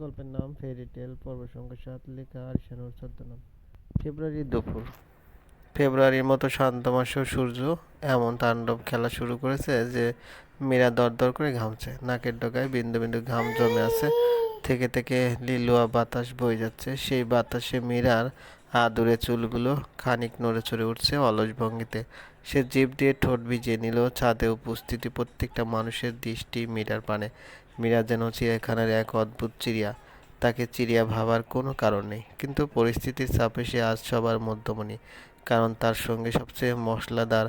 গল্পের নাম ফেরি টেল পর্ব সংখ্যা সাত, লেখা আরিশানুর ছদ্মনাম। ফেব্রুয়ারি দুপুর। ফেব্রুয়ারির মতো শান্ত মাসেও সূর্য এমন তাণ্ডব খেলা শুরু করেছে যে মীরা দরদর করে ঘামছে। নাকের ডগায় বিন্দু বিন্দু ঘাম জমে আছে। থেকে থেকে লিলুয়া বাতাস বয়ে যাচ্ছে। সেই বাতাসে মীরার আদুরে চুলগুলো খানিক নড়ে চড়ে উঠছে অলস ভঙ্গিতে। সে জিভ দিয়ে ঠোঁট ভিজিয়ে নিল। ছাদে উপস্থিতি প্রত্যেকটা মানুষের দৃষ্টি মীরার পানে। মীরা যেন চিড়িয়াখানার এক অদ্ভুত চিড়িয়া। তাকে চিড়িয়া ভাবার কোনো কারণ নেই, কিন্তু পরিস্থিতির চাপে সে আজ সবার মধ্যমণি, কারণ তার সঙ্গে সবচেয়ে মশলাদার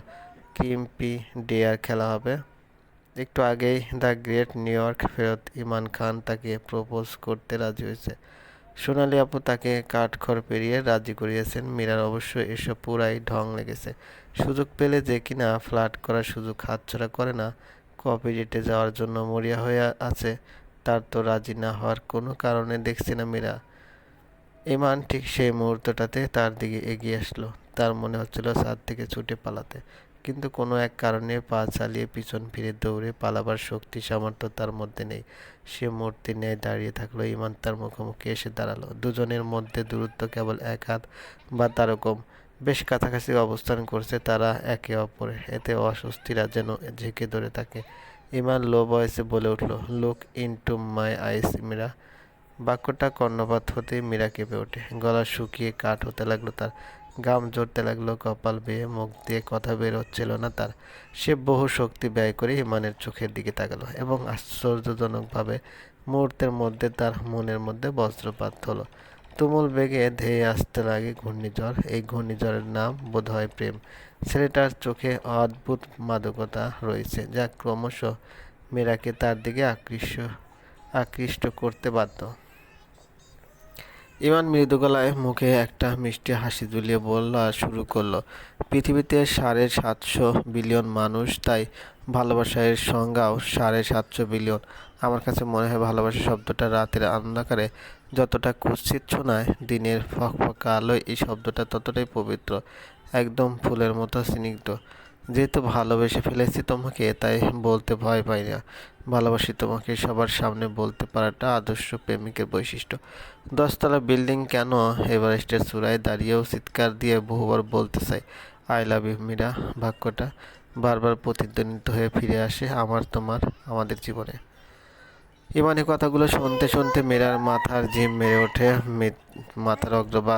ক্রিম্পি ডেয়ার খেলা হবে। একটু আগেই দ্য গ্রেট নিউ ইয়র্ক ফেরত ইমান খান তাকে প্রপোজ করতে রাজি হয়েছে। সোনালি আপু তাকে কাঠখড় পেরিয়ে রাজি করিয়েছেন, মীরার অবশ্য এসব পুরাই ঢং লেগেছে। সুযোগ পেলে যে কিনা ফ্লার্ট করার সুযোগ হাতছাড়া করে না কপি ডেটে যাওয়ার জন্য মরিয়া হয়ে আছে, তার তো রাজি না হওয়ার কোনো কারণে দেখছি না মীরা। ইমান ঠিক সেই মুহূর্তটাতে তার দিকে এগিয়ে আসলো। তার মনে হচ্ছিল ছাদ থেকে ছুটে পালাতে। কিন্তু কোনো এক কারণে পা চালিয়ে পিছন ফিরে দৌড়ে পালাবার শক্তি, সামর্থ্য তার মধ্যে নেই। সে মূর্তি ন্যায় দাঁড়িয়ে থাকল, ইমান তার মুখোমুখি এসে দাঁড়াল। দুজনের মধ্যে দূরত্ব কেবল এক হাত বা তারও কম বেশ কাছাকাছি অবস্থান করছে তারা একে অপরে এতে অস্বস্তিরা যেন ঝেঁকে ধরে থাকে। ইমান লো ভয়েসে বলে উঠল look into my eyes Meera. বাক্যটা কর্ণপাত হতেই মীরা কেঁপে ওঠে। গলা শুকিয়ে কাঠ হতে লাগল তার গাম জড়তে লাগল, কপাল বেয়ে মুখ দিয়ে কথা বের হচ্ছিল না তার। সে বহু শক্তি ব্যয় করে ইমানের চোখের দিকে তাকালো এবং আশ্চর্যজনকভাবে মুহূর্তের মধ্যে তার মনের মধ্যে বজ্রপাত হলো। তুমুল বেগে ধেয়ে আসতে লাগে ঘূর্ণিঝড়। এই ঘূর্ণিঝড়ের নাম বোধহয় প্রেম। ছেলেটার চোখে অদ্ভুত মাদকতা রয়েছে, যা ক্রমশ মেয়েরাকে তার দিকে আকৃষ্ট আকৃষ্ট করতে বাধ্য। ইমান মৃদু গলায় মুখে একটা মিষ্টি হাসি ঝুলিয়ে বলা শুরু করল, পৃথিবীতে সাড়ে সাতশো বিলিয়ন মানুষ, তাই ভালোবাসার সংজ্ঞাও সাড়ে সাতশো বিলিয়ন। আমার কাছে মনে হয় ভালোবাসা শব্দটা রাতের অন্ধকারে যতটা কুৎসিত শোনায়, দিনের ফকফকা আলোয় এই শব্দটা ততটাই পবিত্র, একদম ফুলের মতো স্নিগ্ধ। যেহেতু ভালোবেসে ফেলেছি তোমাকে, তাই বলতে ভয় পাই না। ভালোবাসি তোমাকে, সবার সামনে বলতে পারাটা আদর্শ প্রেমিকের বৈশিষ্ট্য। দশতলা বিল্ডিং কেন এভারেস্টের চূড়ায় দাঁড়িয়েও চিৎকার দিয়ে বহুবার বলতে চাই, আই লাভ ইউ মীরা বাক্যটা বারবার প্রতিধ্বনিত হয়ে ফিরে আসে আমার, তোমার, আমাদের জীবনে। ইমানি কথাগুলো শুনতে শুনতে মীরার মাথার জিম মেরে ওঠে মাথার অগ্রবা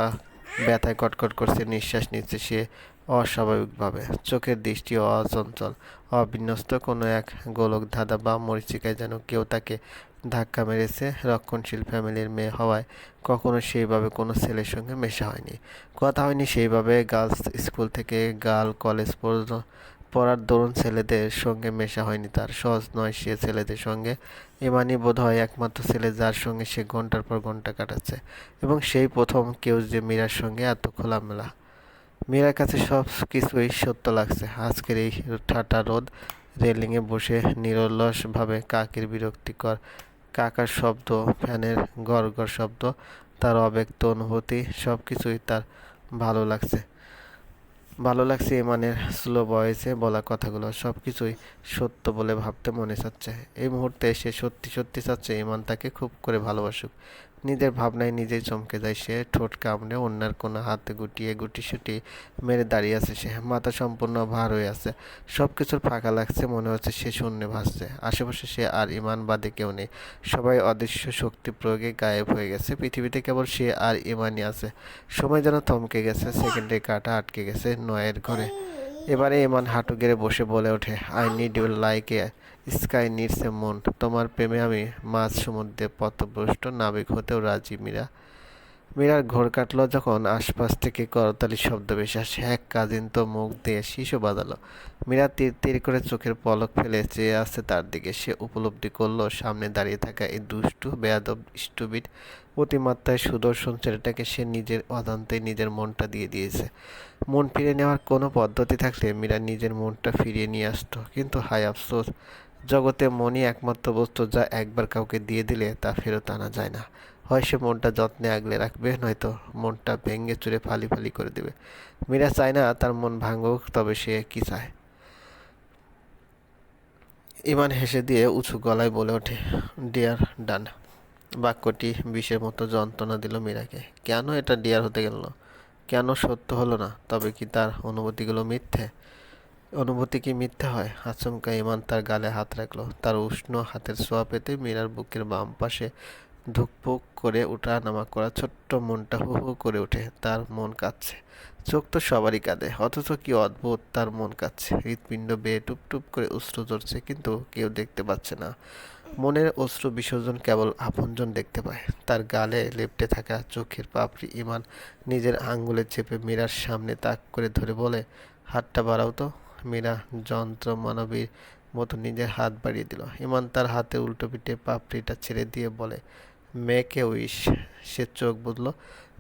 ব্যথায় কটকট করছে, নিঃশ্বাস নিচ্ছে সে অস্বাভাবিকভাবে। চোখের দৃষ্টি অচঞ্চল, অবিন্যস্ত কোনো এক গোলক ধাঁধা বা মরিচিকায় যেন কেউ তাকে ধাক্কা মেরেছে। রক্ষণশীল ফ্যামিলির মেয়ে হওয়ায় কখনো সেইভাবে কোনো ছেলের সঙ্গে মেশা হয়নি। কথা হয়নি সেইভাবে গার্লস স্কুল থেকে গার্ল কলেজ পর্যন্ত পড়ার দরুন ছেলেদের সঙ্গে মেশা হয়নি তার। সহজ নয় সে ছেলেদের সঙ্গে। এমানি বোধ হয় একমাত্র ছেলে যার সঙ্গে সে ঘণ্টার পর ঘণ্টা কাটাচ্ছে। এবং সেই প্রথম কেউ যে মীরার সঙ্গে এত খোলামেলা। মীরার কাছে সব কিছুই সত্য লাগছে। আজকের এই ঠাটা রোদ রেলিংয়ে বসে নিরলসভাবে কাকের বিরক্তিকর কাকার শব্দ, ফ্যানের গড় শব্দ, তার অব্যক্ত অনুভূতি সব কিছুই তার ভালো লাগছে। ভালো লাগছে ইমানের স্লো ভয়েসে বলা কথাগুলো সব কিছুই সত্য বলে ভাবতে মনে চাচ্ছে। এই মুহূর্তে সে সত্যি সত্যি চাচ্ছে ইমান তাকে খুব করে ভালোবাসুক। নিজের ভাবনায় নিজেই চমকে যায় সে, ঠোঁট কামড়ে অন্যের কোনো হাতে গুটিয়ে গুটি সুটি মেরে দাঁড়িয়ে আছে সে, মাথা সম্পূর্ণ ভার হয়ে আছে। সব কিছুর ফাঁকা লাগছে, মনে হচ্ছে সে শূন্যে ভাসছে। আশেপাশে সে আর ইমান বাদে কেউ নেই। সবাই অদৃশ্য শক্তি প্রয়োগে গায়েব হয়ে গেছে। পৃথিবীতে কেবল সে আর ইমানই আছে। সময় যেন থমকে গেছে, সেকেন্ডে কাটা আটকে গেছে নয়ের ঘরে। এবারে ইমান হাঁটু গেড়ে বসে বলে ওঠে I need you like a sky needs a moon. তোমার প্রেমে আমি মাঝ সমুদ্রে পথভ্রষ্ট নাবিক হতেও রাজি, মীরা। মীরার ঘোর কাটলো যখন আশপাশ থেকে করতালি শব্দ বেশি আসে এক কাজিন তো মুখ দিয়ে শিশু বাঁধালো। মীরা তীর তীর করে চোখের পলক ফেলে চেয়ে আসছে তার দিকে। সে উপলব্ধি করল, সামনে দাঁড়িয়ে থাকা এই দুষ্টু, বেয়াদব স্টুবিট অতিমাত্রায় সুদর্শন ছেলেটাকে সে নিজের অজান্তে নিজের মনটা দিয়ে দিয়েছে। মন ফিরে নেওয়ার কোনো পদ্ধতি থাকলে মীরা নিজের মনটা ফিরিয়ে নিয়ে আসতো। কিন্তু হায় আফসোস জগতে মনই একমাত্র বস্তু যা একবার কাউকে দিয়ে দিলে তা ফেরত আনা যায় না। হয় সে মনটা যত্নে আগলে রাখবে, নয়তো মনটা ভেঙে চুরে ফালি ফালি করে দেবে। মীরা চায় না তার মন ভাঙুক, তবে সে কি চায়? ইমান হেসে দিয়ে উঁচু গলায় বলে ওঠে, ডিয়ার ডান। বাক্যটি বিষের মতো যন্ত্রণা দিল মীরাকে। কেন এটা ডিয়ার হতে গেল? কেন সত্য হলো না? তবে কি তার অনুভূতিগুলো মিথ্যে? অনুভূতি কি মিথ্যা হয়? আচমকা ইমান তার গালে হাত রাখল। তার উষ্ণ হাতের ছোঁয়া পেতে মীরার বুকের বাম পাশে ধুকপুক করে উঠা নামা করা ছোট্ট মনটা হু হু করে ওঠে। তার মন কাঁদছে চোখ তো সবারই কাঁদে, অথচ কি অদ্ভুত তার মন কাঁদছে হৃৎপিণ্ড বেয়ে টুপ টুপ করে অশ্রু ঝরছে, কিন্তু কেউ দেখতে পাচ্ছে না। মনের অশ্রু বিসর্জন কেবল আপনজন দেখতে পায়। তার গালে লেপটে থাকা চোখের পাপড়ি ইমান নিজের আঙ্গুলে চেপে মীরার সামনে তাক করে ধরে বলে, হাতটা বাড়াও তো। মীরা যন্ত্র মানবীর মতো নিজের হাত বাড়িয়ে দিল। ইমান তার হাতে উল্টো পিঠে পাপড়িটা ছেড়ে দিয়ে বলে, মেয়েকে উইশ? সে চোখ বুঝলো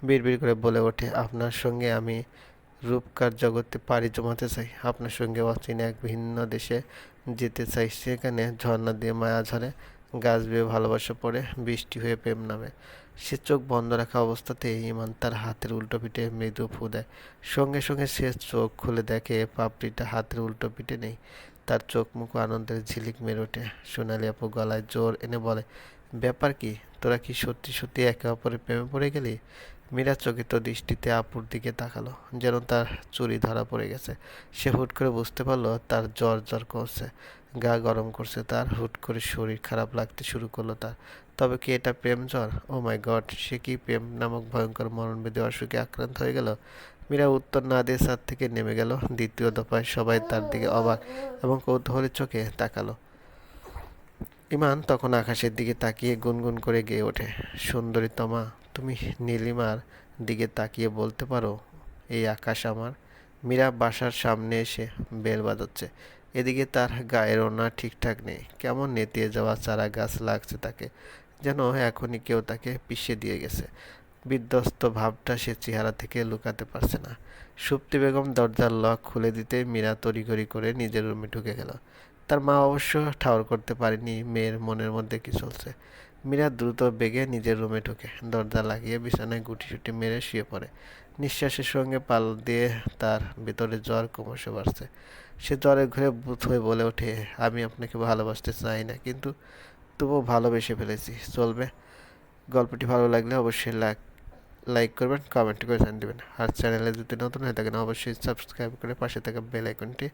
বিড়বিড় করে বলে ওঠে, আপনার সঙ্গে আমি রূপকার জগতে পাড়ি জমাতে চাই। আপনার সঙ্গে অচেনা এক ভিন্ন দেশে যেতে চাই। সেখানে ঝর্ণা দিয়ে মায়া ঝরে, গাছ বেয়ে ভালোবাসা পড়ে, বৃষ্টি হয়ে প্রেম নামে। সে চোখ বন্ধ রাখা অবস্থাতে ইমান তার হাতের উল্টো পিঠে মৃদু ফু দেয়। সঙ্গে সঙ্গে সে চোখ খুলে দেখে পাপড়িটা হাতের উল্টো পিঠে নেই। তার চোখ মুখ আনন্দের ঝিলিক মেরে ওঠে। সোনালি আপু গলায় জোর এনে বলে, ব্যাপার কি? তোরা কি সত্যি সত্যি একে অপরের প্রেমে পড়ে গেলি? মীরা চকিত দৃষ্টিতে আপুর দিকে তাকালো, যেন তার চুরি ধরা পড়ে গেছে। সে হুট করে বুঝতে পারল, তার জ্বর জ্বর করছে, গা গরম করছে তার। হুট করে শরীর খারাপ লাগতে শুরু করল তার। তবে কি এটা প্রেম জ্বর? ও মাই গড সে কি প্রেম নামক ভয়ঙ্কর মরণবেদী অসুখে আক্রান্ত হয়ে গেল? মীরা উত্তর না দিয়ে ছাদ থেকে নেমে গেল। দ্বিতীয় দফায় সবাই তার দিকে অবাক এবং কৌতূহলের চোখে তাকালো। ইমান তখন আকাশের দিকে তাকিয়ে গুনগুন করে গেয়ে ওঠে। সুন্দরী তমা, তুমি নীলিমার দিকে তাকিয়ে বলতে পারো, এই আকাশ আমার? মীরা বাসার সামনে এসে বেল বাজাচ্ছে। এদিকে তার গায়ের ওনা ঠিকঠাক নেই। কেমন নেতিয়ে যাওয়া চারা গাছ লাগছে তাকে, যেন এখনই কেউ তাকে পিষে দিয়ে গেছে। বিধ্বস্ত ভাবটা সে চেহারা থেকে লুকাতে পারছে না। সুপ্তি বেগম দরজার লক খুলে দিতে মীরা তড়িঘড়ি করে নিজের রুমে ঢুকে গেল। তার মা অবশ্য ঠাউর করতে পারেনি, মেয়ের মনের মধ্যে কি চলছে? মীরা দ্রুত বেগে নিজের রুমে ঢুকে, দরজা লাগিয়ে বিছানায় গুটিসুটি মেরে শুয়ে পড়ে। নিঃশ্বাসের সঙ্গে পাল দিয়ে তার ভেতরে জ্বর ক্রমশ বাড়ছে। সে জ্বরে ঘুরে বুথ হয়ে বলে ওঠে, আমি আপনাকে ভালোবাসতে চাই না, কিন্তু তবুও ভালোবেসে ফেলেছি। চলবে? গল্পটি ভালো লাগলে অবশ্যই লাইক লাইক করবেন, কমেন্ট করে জানিয়ে দেবেন। আর চ্যানেলে যদি নতুন হয়ে থাকেন, অবশ্যই সাবস্ক্রাইব করে পাশে থাকা বেল আইকনটি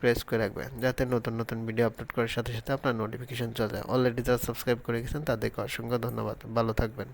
প্রেস করে রাখবেন, যাতে নতুন নতুন ভিডিও আপলোড করার সাথে সাথে আপনার নোটিফিকেশন চলে যায়। অলরেডি যারা সাবস্ক্রাইব করে গেছেন, তাদেরকে অসংখ্য ধন্যবাদ। ভালো থাকবেন।